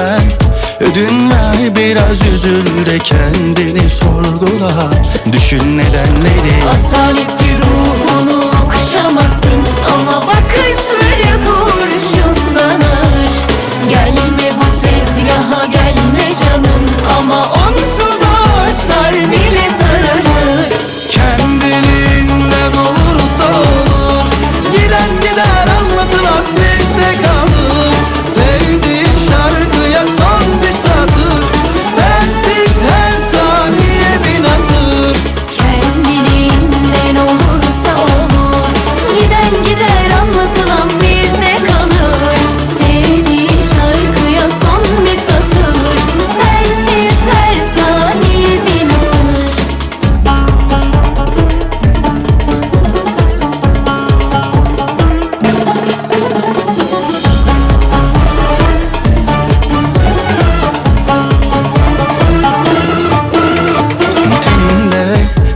ver Ödün ver biraz üzül de kendini sorgula Düşün nedenleri Asaleti ruhunu okşamasın ama bakışları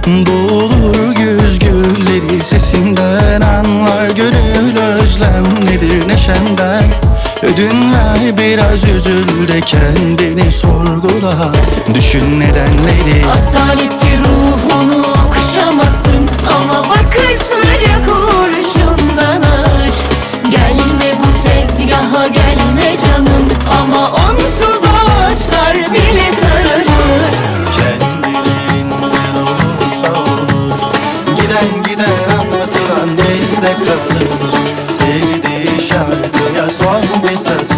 Teninde boğulur güz gülleri Sesinden anlar gönül özlem nedir neşenden? Ödün ver biraz üzül de kendini sorgula. Düşün nedenleri Asaleti ruhunu okşamasın Ama bakışları Johnson.